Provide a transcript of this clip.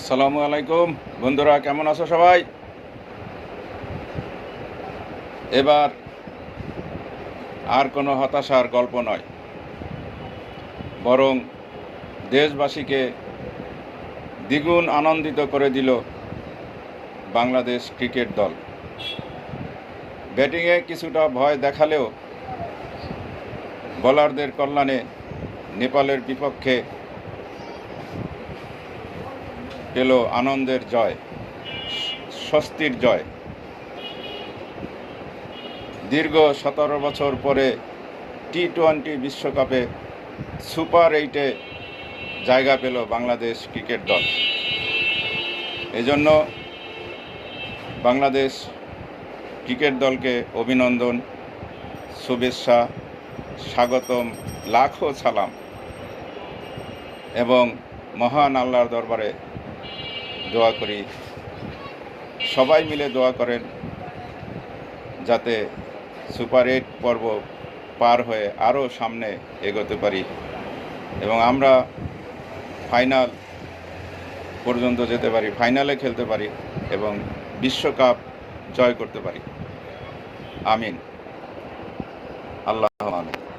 আসসালামু আলাইকুম। বন্ধুরা, কেমন আছো সবাই? এবার আর কোনো হতাশার গল্প নয়। বরং দেশবাসীকে দ্বিগুণ আনন্দিত করে দিল বাংলাদেশ ক্রিকেট দল। ব্যাটিংয়ে কিছুটা ভয় দেখালেও বোলারদের কল্যাণে নেপালের বিপক্ষে পেল আনন্দের জয়, স্বস্তির জয়। দীর্ঘ সতেরো বছর পরে টি টোয়েন্টি বিশ্বকাপে সুপার এইটে জায়গা পেল বাংলাদেশ ক্রিকেট দল। এজন্য বাংলাদেশ ক্রিকেট দলকে অভিনন্দন, শুভেচ্ছা, স্বাগতম, লাখো সালাম এবং মহান আল্লাহর দরবারে দোয়া করি। সবাই মিলে দোয়া করেন যাতে সুপার এইট পর্ব পার হয়ে আরও সামনে এগোতে পারি এবং আমরা ফাইনাল পর্যন্ত যেতে পারি, ফাইনালে খেলতে পারি এবং বিশ্বকাপ জয় করতে পারি। আমিন। আল্লাহ আমিন।